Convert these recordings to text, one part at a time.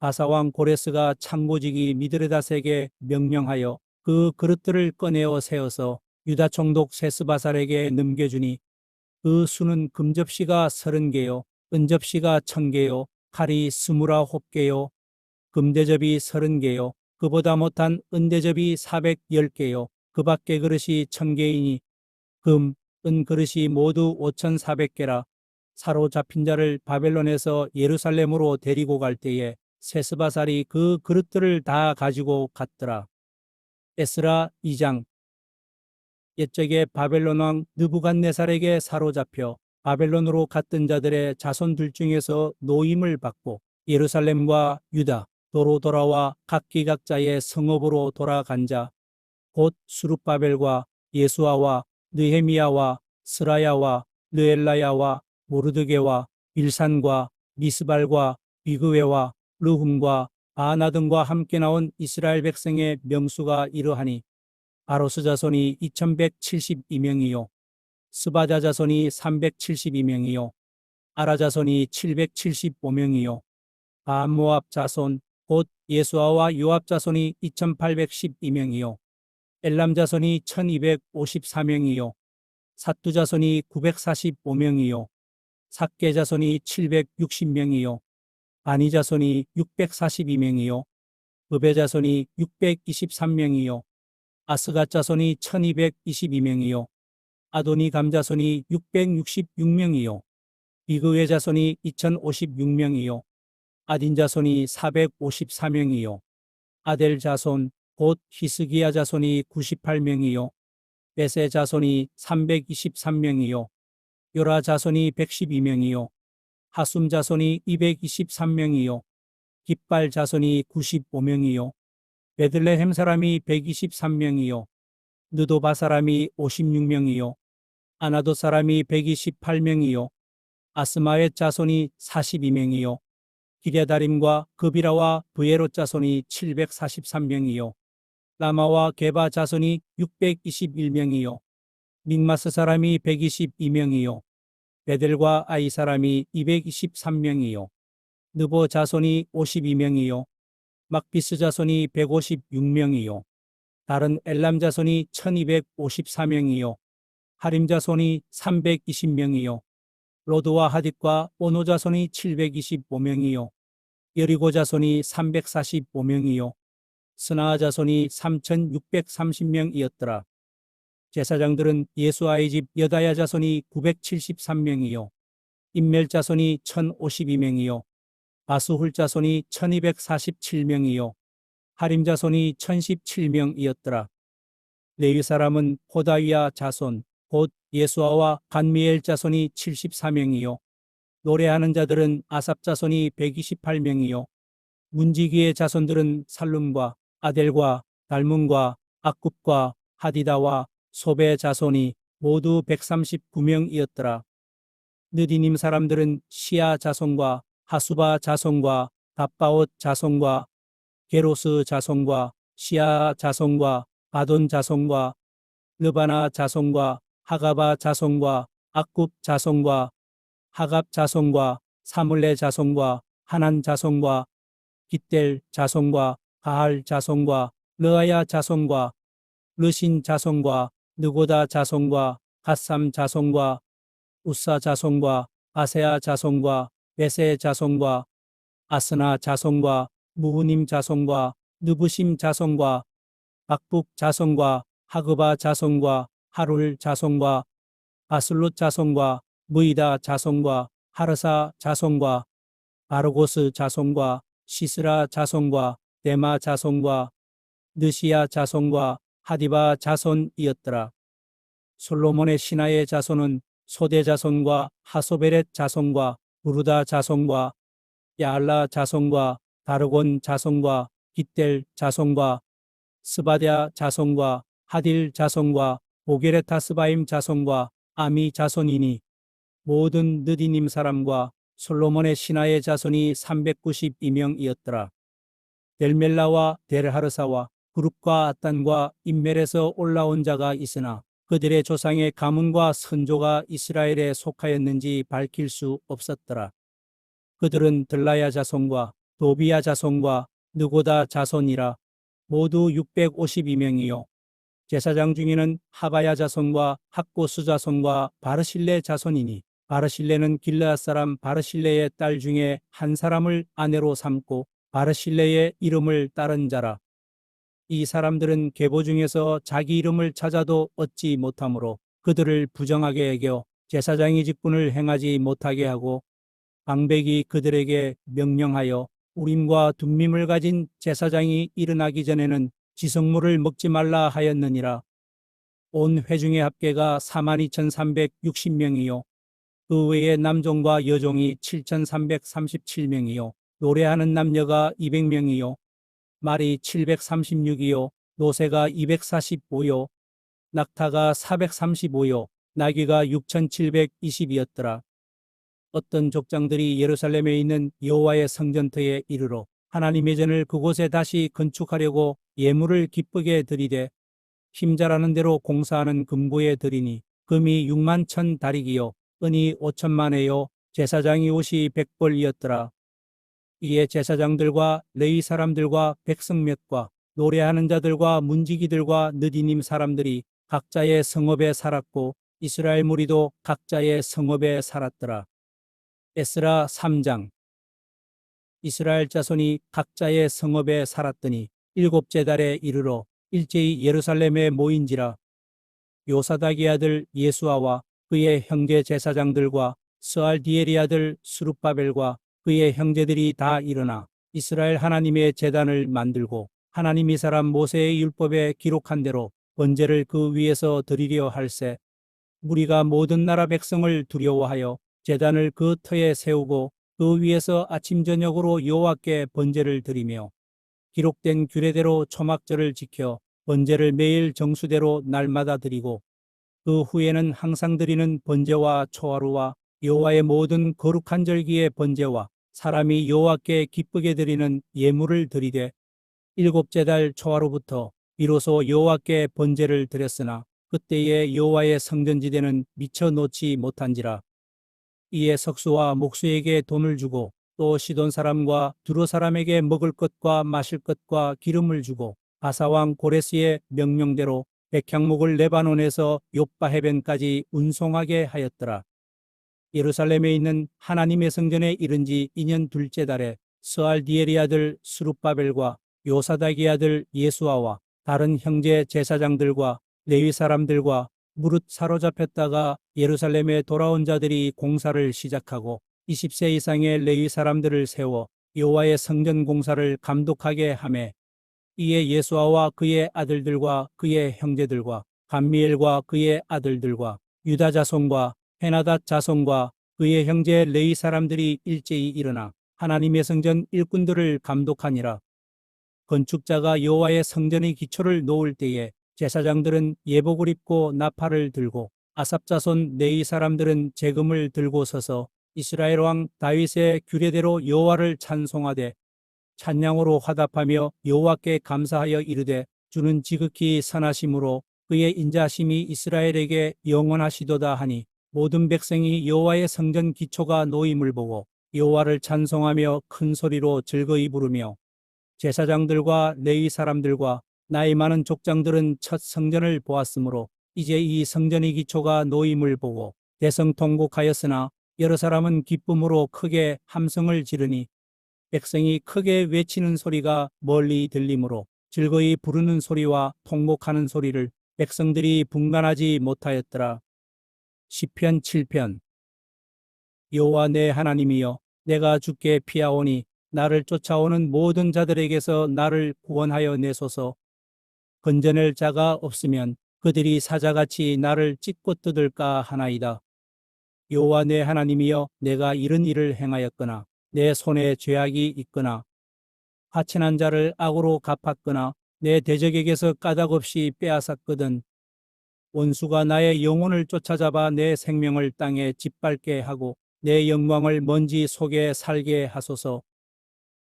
아사왕 고레스가 창고지기 미드레닷에게 명령하여 그 그릇들을 꺼내어 세워서 유다 총독 세스바살에게 넘겨주니 그 수는 금접시가 서른 개요 은접시가 천 개요 칼이 스물아홉 개요 금대접이 서른 개요 그보다 못한 은대접이 사백열 개요 그 밖의 그릇이 천 개이니 금, 은 그릇이 모두 오천사백 개라 사로잡힌 자를 바벨론에서 예루살렘으로 데리고 갈 때에 세스바살이 그 그릇들을 다 가지고 갔더라. 에스라 2장 옛적에 바벨론 왕 느부갓네살에게 사로잡혀 바벨론으로 갔던 자들의 자손들 중에서 노임을 받고 예루살렘과 유다 도로 돌아와 각기 각자의 성읍으로 돌아간 자 곧 수룹바벨과 예수아와 느헤미야와 스라야와 느엘라야와 모르드게와 빌산과 미스발과 비그웨와 르훔과 아나 등과 함께 나온 이스라엘 백성의 명수가 이러하니 아로스 자손이 2172명이요 스바자 자손이 372명이요 아라 자손이 775명이요 아모압 자손 곧 예수아와 요압 자손이 2812명이요 엘람 자손이 1254명이요 사뚜 자손이 945명이요 삭개 자손이 760명이요 아니 자손이 642명이요. 의배 자손이 623명이요. 아스가 자손이 1222명이요. 아도니 감 자손이 666명이요. 비그의 자손이 2056명이요. 아딘 자손이 454명이요. 아델 자손 곧 히스기야 자손이 98명이요. 베세 자손이 323명이요. 요라 자손이 112명이요 하숨 자손이 223명이요 깃발 자손이 95명이요 베들레헴 사람이 123명이요 느도바 사람이 56명이요 아나도 사람이 128명이요 아스마의 자손이 42명이요 기랴다림과 그비라와 부에로 자손이 743명이요 라마와 게바 자손이 621명이요 믹마스 사람이 122명이요 베델과 아이 사람이 223명이요. 느보 자손이 52명이요. 막비스 자손이 156명이요. 다른 엘람 자손이 1254명이요. 하림 자손이 320명이요. 로드와 하딧과 오노 자손이 725명이요. 여리고 자손이 345명이요. 스나아 자손이 3630명이었더라. 제사장들은 예수아의 집 여다야 자손이 973명이요 인멜 자손이 1052명이요 바수훌 자손이 1247명이요 하림 자손이 1017명이었더라. 레위 사람은 호다위아 자손 곧 예수아와 간미엘 자손이 74명이요 노래하는 자들은 아삽 자손이 128명이요 문지기의 자손들은 살룸과 아델과 달문과 악굽과 하디다와 소베 자손이 모두 139명이었더라. 느디님 사람들은 시아 자손과 하수바 자손과 답바옷 자손과 게로스 자손과 시아 자손과 바돈 자손과 르바나 자손과 하가바 자손과 악굽 자손과 하갑 자손과 사물레 자손과 하난 자손과 깃델 자손과 가할 자손과 르아야 자손과 르신 자손과 느고다 자손과 갓삼 자손과 우사 자손과 아세아 자손과 베세 자손과 아스나 자손과 무후님 자손과 느부심 자손과 박북 자손과 하그바 자손과 하룰 자손과 바슬롯 자손과 무이다 자손과 하르사 자손과 바르고스 자손과 시스라 자손과 데마 자손과 느시아 자손과 하디바 자손이었더라. 솔로몬의 신하의 자손은 소대 자손과 하소베렛 자손과 부르다 자손과 야알라 자손과 다르곤 자손과 깃델 자손과 스바디아 자손과 하딜 자손과 보게레타스바임 자손과 아미 자손이니 모든 느디님 사람과 솔로몬의 신하의 자손이 392명이었더라. 델멜라와 델하르사와 그룹과 아단과 인멜에서 올라온 자가 있으나 그들의 조상의 가문과 선조가 이스라엘에 속하였는지 밝힐 수 없었더라. 그들은 들라야 자손과 도비야 자손과 느고다 자손이라 모두 652명이요. 제사장 중에는 하바야 자손과 학고수 자손과 바르실레 자손이니 바르실레는 길르앗 사람 바르실레의 딸 중에 한 사람을 아내로 삼고 바르실레의 이름을 따른 자라. 이 사람들은 계보 중에서 자기 이름을 찾아도 얻지 못하므로 그들을 부정하게 여겨 제사장이 직분을 행하지 못하게 하고 방백이 그들에게 명령하여 우림과 둠밈을 가진 제사장이 일어나기 전에는 지성물을 먹지 말라 하였느니라. 온 회중의 합계가 42,360명이요. 그 외에 남종과 여종이 7,337명이요. 노래하는 남녀가 200명이요. 말이 736이요. 노새가 245요. 낙타가 435요. 나귀가 6,720이었더라. 어떤 족장들이 예루살렘에 있는 여호와의 성전터에 이르러 하나님의 전을 그곳에 다시 건축하려고 예물을 기쁘게 드리되 힘자라는 대로 공사하는 금고에 드리니 금이 6만 천 다리기요 은이 5천만에요 제사장이 옷이 백벌이었더라. 이에 제사장들과 레위 사람들과 백성 몇과 노래하는 자들과 문지기들과 느디님 사람들이 각자의 성읍에 살았고 이스라엘 무리도 각자의 성읍에 살았더라. 에스라 3장 이스라엘 자손이 각자의 성읍에 살았더니 일곱째 달에 이르러 일제히 예루살렘에 모인지라 요사닥의 아들 예수아와 그의 형제 제사장들과 스알디엘의 아들 수룹바벨과 그의 형제들이 다 일어나 이스라엘 하나님의 제단을 만들고 하나님 이 사람 모세의 율법에 기록한 대로 번제를 그 위에서 드리려 할세. 무리가 모든 나라 백성을 두려워하여 제단을 그 터에 세우고 그 위에서 아침 저녁으로 여호와께 번제를 드리며 기록된 규례대로 초막절을 지켜 번제를 매일 정수대로 날마다 드리고 그 후에는 항상 드리는 번제와 초하루와 여호와의 모든 거룩한 절기의 번제와 사람이 여호와께 기쁘게 드리는 예물을 드리되 일곱째 달 초하루부터 비로소 여호와께 번제를 드렸으나 그때의 여호와의 성전지대는 미쳐 놓지 못한지라 이에 석수와 목수에게 돈을 주고 또 시돈 사람과 두로 사람에게 먹을 것과 마실 것과 기름을 주고 바사왕 고레스의 명령대로 백향목을 레바논에서 요빠 해변까지 운송하게 하였더라. 예루살렘에 있는 하나님의 성전에 이른 지 2년 둘째 달에 스알디엘의 아들 수룹바벨과 요사닥의 아들 예수아와 다른 형제 제사장들과 레위 사람들과 무릇 사로잡혔다가 예루살렘에 돌아온 자들이 공사를 시작하고 20세 이상의 레위 사람들을 세워 여호와의 성전 공사를 감독하게 하매 이에 예수아와 그의 아들들과 그의 형제들과 감미엘과 그의 아들들과 유다 자손과 헤나닷 자손과 그의 형제 레이 사람들이 일제히 일어나 하나님의 성전 일꾼들을 감독하니라. 건축자가 여호와의 성전의 기초를 놓을 때에 제사장들은 예복을 입고 나팔을 들고 아삽 자손 네이 사람들은 재금을 들고 서서 이스라엘 왕 다윗의 규례대로 여호와를 찬송하되 찬양으로 화답하며 여호와께 감사하여 이르되 주는 지극히 선하심으로 그의 인자심이 이스라엘에게 영원하시도다 하니 모든 백성이 여호와의 성전 기초가 놓임을 보고 여호와를 찬송하며 큰 소리로 즐거이 부르며 제사장들과 레위 사람들과 나이 많은 족장들은 첫 성전을 보았으므로 이제 이 성전의 기초가 놓임을 보고 대성 통곡하였으나 여러 사람은 기쁨으로 크게 함성을 지르니 백성이 크게 외치는 소리가 멀리 들리므로 즐거이 부르는 소리와 통곡하는 소리를 백성들이 분간하지 못하였더라. 시편 7편 여호와 내 하나님이여 내가 주께 피하오니 나를 쫓아오는 모든 자들에게서 나를 구원하여 내소서 건져낼 자가 없으면 그들이 사자같이 나를 찢고 뜯을까 하나이다. 여호와 내 하나님이여 내가 이런 일을 행하였거나 내 손에 죄악이 있거나 하찮은 자를 악으로 갚았거나 내 대적에게서 까닭없이 빼앗았거든 원수가 나의 영혼을 쫓아잡아 내 생명을 땅에 짓밟게 하고 내 영광을 먼지 속에 살게 하소서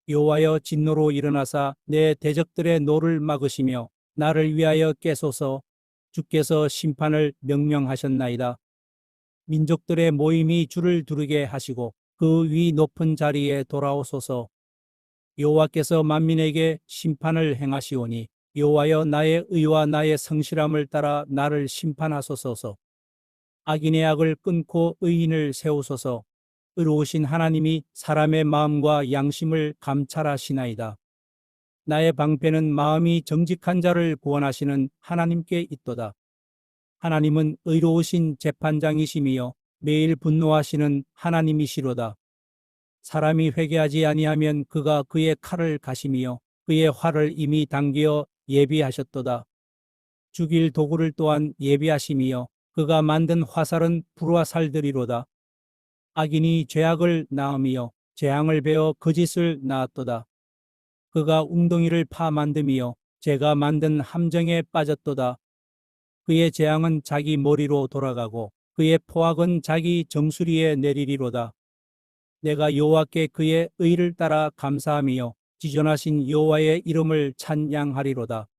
여호와여 진노로 일어나사 내 대적들의 노를 막으시며 나를 위하여 깨소서 주께서 심판을 명령하셨나이다. 민족들의 모임이 주를 두르게 하시고 그 위 높은 자리에 돌아오소서. 여호와께서 만민에게 심판을 행하시오니 여호와여 나의 의와 나의 성실함을 따라 나를 심판하소서. 악인의 악을 끊고 의인을 세우소서. 의로우신 하나님이 사람의 마음과 양심을 감찰하시나이다. 나의 방패는 마음이 정직한 자를 구원하시는 하나님께 있도다. 하나님은 의로우신 재판장이시며 매일 분노하시는 하나님이시로다. 사람이 회개하지 아니하면 그가 그의 칼을 가시며 그의 활을 이미 당겨 예비하셨도다. 죽일 도구를 또한 예비하시며 그가 만든 화살은 불화 살들이로다. 악인이 죄악을 낳으며 재앙을 베어 거짓을 낳았도다. 그가 웅덩이를 파 만듦이요 제가 만든 함정에 빠졌도다. 그의 재앙은 자기 머리로 돌아가고 그의 포악은 자기 정수리에 내리리로다. 내가 여호와께 그의 의를 따라 감사하며 지존하신 여호와의 이름을 찬양하리로다.